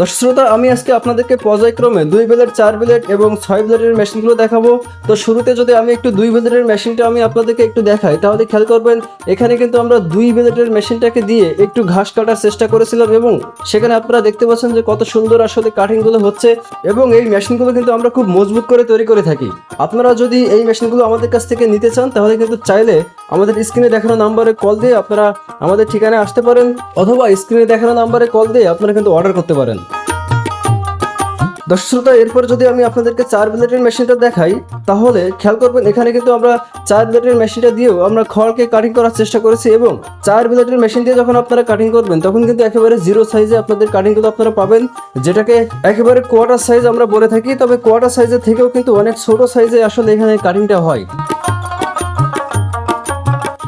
দর্শক শ্রোতা, আমি আজকে আপনাদেরকে পর্যায়ক্রমে দুই ব্লেড, চার ব্লেড এবং ছয় ব্লেডের মেশিনগুলো দেখাবো। তো শুরুতে যদি আমি একটু দুই ব্লেডের মেশিনটা আমি আপনাদেরকে একটু দেখাই, তাহলে খেয়াল করবেন, এখানে কিন্তু আমরা দুই ব্লেডের মেশিনটাকে দিয়ে একটু ঘাস কাটার চেষ্টা করেছিলাম এবং সেখানে আপনারা দেখতে পাচ্ছেন যে কত সুন্দর আসলে কাটিংগুলো হচ্ছে এবং এই মেশিনগুলো কিন্তু আমরা খুব মজবুত করে তৈরি করে থাকি। আপনারা যদি এই মেশিনগুলো আমাদের কাছ থেকে নিতে চান, তাহলে কিন্তু চাইলে আমাদের স্ক্রিনে দেখানো নাম্বারে কল দিয়ে আপনারা আমাদের ঠিকানায় আসতে পারেন, অথবা স্ক্রিনে দেখানো নাম্বারে কল দিয়ে আপনারা কিন্তু অর্ডার করতে পারেন। দর্শক শ্রোতা, এরপর যদি আমি আপনাদেরকে চার ব্লেডের মেশিনটা দেখাই, তাহলে খেয়াল করবেন এখানে কিন্তু আমরা চার ব্লেডের মেশিনটা দিয়েও আমরা খড়কে কাটিং করার চেষ্টা করেছি এবং চার ব্লেডের মেশিন দিয়ে যখন আপনারা কাটিং করবেন, তখন কিন্তু একেবারে জিরো সাইজে আপনাদের কাটিংগুলো আপনারা পাবেন, যেটাকে একেবারে কোয়ার্টার সাইজ আমরা বলে থাকি, তবে কোয়ার্টার সাইজের থেকেও কিন্তু অনেক ছোট সাইজে আসলে এখানে কাটিংটা হয়।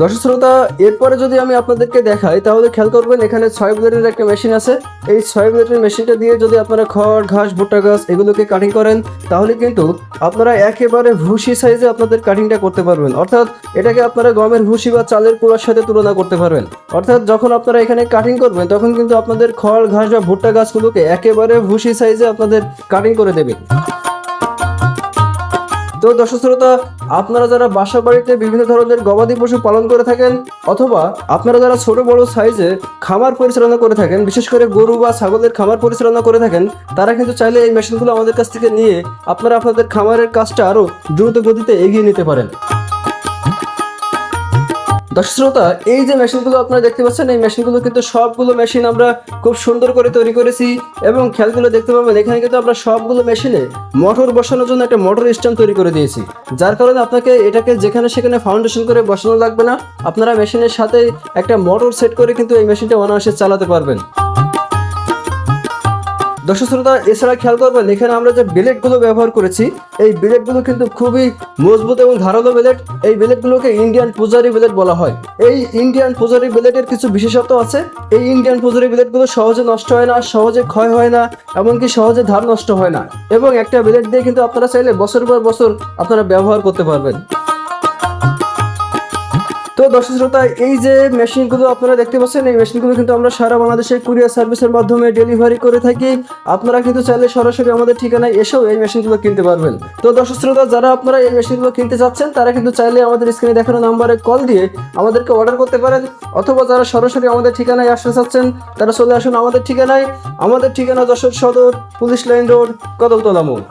দর্শক শ্রোতা, এরপরে যদি আমি আপনাদেরকে দেখাই, তাহলে খেয়াল করবেন এখানে ছয় ব্লেডের একটা মেশিন আছে। এই ছয় ব্লেডের মেশিনটা দিয়ে যদি আপনারা খড়, ঘাস, ভুট্টা গাছ এগুলোকে কাটিং করেন, তাহলে কিন্তু আপনারা একেবারে ভুসি সাইজে আপনাদের কাটিংটা করতে পারবেন। অর্থাৎ এটাকে আপনারা গমের ভুসি বা চালের কুড়ার সাথে তুলনা করতে পারবেন। অর্থাৎ যখন আপনারা এখানে কাটিং করবেন, তখন কিন্তু আপনাদের খড়, ঘাস বা ভুট্টা গাছগুলোকে একেবারে ভুসি সাইজে আপনাদের কাটিং করে দেবে। তো দর্শক শ্রোতা আপনারা যারা বাসা বাড়িতে বিভিন্ন ধরনের গবাদি পশু পালন করে থাকেন, অথবা আপনারা যারা ছোট বড় সাইজে খামার পরিচালনা করে থাকেন, বিশেষ করে গরু বা ছাগলের খামার পরিচালনা করে থাকেন, তারা কিন্তু চাইলে এই মেশিনগুলো আমাদের কাছ থেকে নিয়ে আপনারা আপনাদের খামারের কাজটা আরও দ্রুত গতিতে এগিয়ে নিতে পারেন। দর্শক শ্রোতা, এই যে মেশিনগুলো আপনারা দেখতে পাচ্ছেন, এই মেশিনগুলো কিন্তু সবগুলো মেশিন আমরা খুব সুন্দর করে তৈরি করেছি এবং খেয়ালগুলো দেখতে পাবেন, এখানে কিন্তু আমরা সবগুলো মেশিনে মোটর বসানোর জন্য একটা মোটর স্ট্যান্ড তৈরি করে দিয়েছি। যার কারণে আপনাকে এটাকে যেখানে সেখানে ফাউন্ডেশন করে বসানো লাগবে না, আপনারা মেশিনের সাথে একটা মোটর সেট করে কিন্তু এই মেশিনটা অনায়াসে চালাতে পারবেন। দর্শক শ্রোতা, এছাড়া খেয়াল করবেন, এখানে আমরা যে ব্লেডগুলো ব্যবহার করেছি, এই ব্লেডগুলো কিন্তু খুবই মজবুত এবং ধারালো ব্লেড এই ব্লেডগুলোকে ইন্ডিয়ান পূজারি বেলেট বলা হয়। এই ইন্ডিয়ান পূজারি ব্লেডের কিছু বিশেষত্ব আছে। এই ইন্ডিয়ান পূজারি ব্লেডগুলো সহজে নষ্ট হয় না, সহজে ক্ষয় হয় না, এমনকি সহজে ধার নষ্ট হয় না। এবং একটা বেলেট দিয়ে কিন্তু আপনারা চাইলে বছর পর বছর আপনারা ব্যবহার করতে পারবেন। তো দর্শক শ্রোতা, এই যে মেশিনগুলো আপনারা দেখতে পাচ্ছেন, এই মেশিনগুলো কিন্তু আমরা সারা বাংলাদেশে কুরিয়ার সার্ভিসের মাধ্যমে ডেলিভারি করে থাকি। আপনারা কিন্তু চাইলে সরাসরি আমাদের ঠিকানায় এসেও এই মেশিনগুলো কিনতে পারবেন। তো দর্শক শ্রোতা, যারা আপনারা এই মেশিনগুলো কিনতে চাচ্ছেন, তারা কিন্তু চাইলে আমাদের স্ক্রিনে দেখানো নাম্বারে কল দিয়ে আমাদেরকে অর্ডার করতে পারেন। অথবা যারা সরাসরি আমাদের ঠিকানায় আসতে চাচ্ছেন, তারা চলে আসুন আমাদের ঠিকানায়। আমাদের ঠিকানা যশোর সদর, পুলিশ লাইন রোড, কদমতলা মোড়।